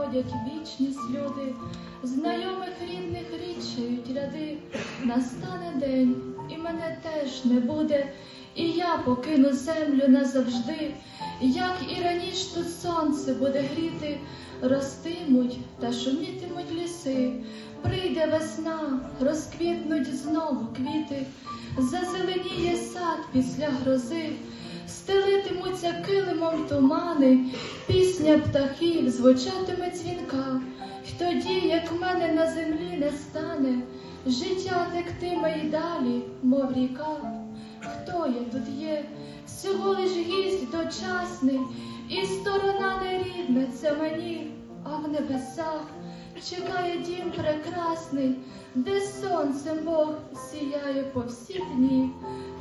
приходять вічність люди, знайомих рідних рідшають ряди. Настане день, і мене теж не буде, і я покину землю назавжди, як і раніше тут сонце буде гріти, ростимуть та шумітимуть ліси. Прийде весна, розквітнуть знову квіти, зазеленіє сад після грози, стелитимуться килимом тумани, пісня птахів звучатиме дзвінка, й тоді, як мене на землі не стане, життя тектиме й далі, мов ріка. Хто я тут є? Всього лиш гість дочасний, і сторона нерідна це мені, а в небесах чекає дім прекрасний, де сонцем Бог сіяє по всі дні.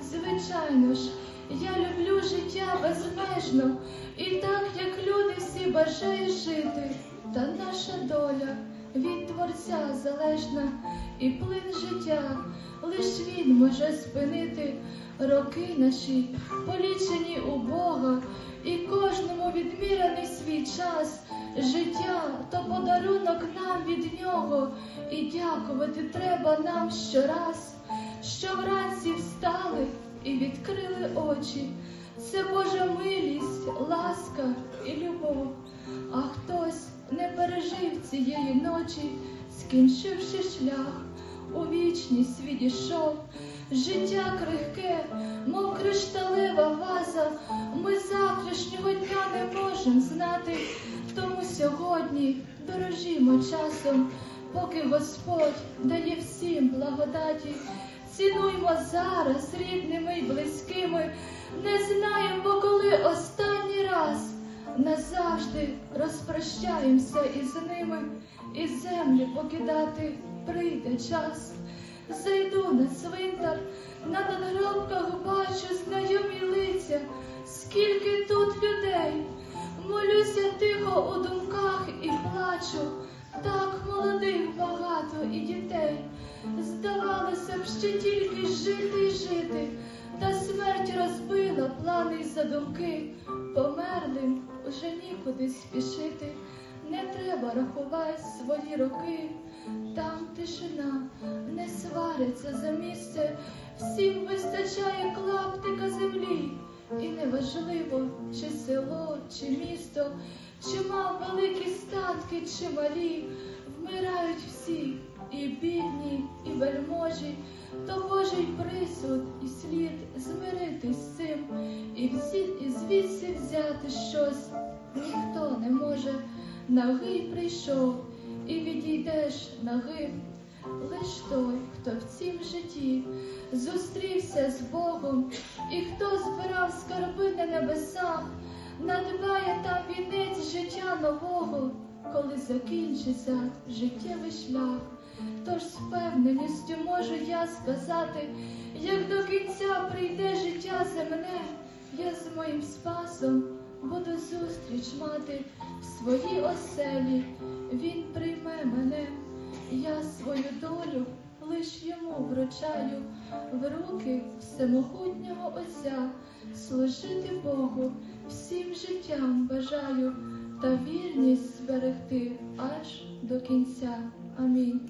Звичайно ж, я люблю життя безмежно, і так, як люди всі бажають жити, та наша доля від Творця залежна, і плин життя лиш він може спинити роки наші, полічені у Бога, і кожному відмірений свій час. Життя то подарунок нам від нього, і дякувати треба нам щораз, що вранці і відкрили очі. Це Божа милість, ласка і любов. А хтось не пережив цієї ночі, скінчивши шлях, у вічність відійшов. Життя крихке, мов кришталева ваза, ми завтрашнього дня не можемо знати, тому сьогодні дорожімо часом, поки Господь дає всім благодаті. Цінуймо зараз рідними й близькими, не знаємо, коли останній раз. Назавжди розпрощаємося із ними, і землю покидати прийде час. Зайду на цвинтар, на надгробках бачу знайомі лиця, скільки тут людей, молюся тихо у думках і плачу, так молодих багато і дітей. Здавалося б, ще тільки жити й жити, та смерть розбила плани й задумки. Померлим уже нікуди спішити, не треба рахувати свої роки. Там тишина не свариться за місце, всім вистачає клаптика землі, і неважливо, чи село, чи місто, чи мав великі статки, чи малі, вмирають всі, і бідні, і вельможі, то Божий присуд і слід змиритись з цим, і всі, і звідси взяти щось ніхто не може, нагий прийшов і відійдеш нагим. Лиш той, хто в цім житті зустрівся з Богом, і хто збирав скарби на небесах, вінець нового, коли закінчиться життєвий шлях. Тож з впевненістю можу я сказати, як до кінця прийде життя земне, я з моїм спасом буду зустріч мати в своїй оселі, він прийме мене, я свою долю лиш йому вручаю в руки всемогутнього Отця, служити Богу всім життям бажаю та вірність зберегти аж до кінця. Амінь.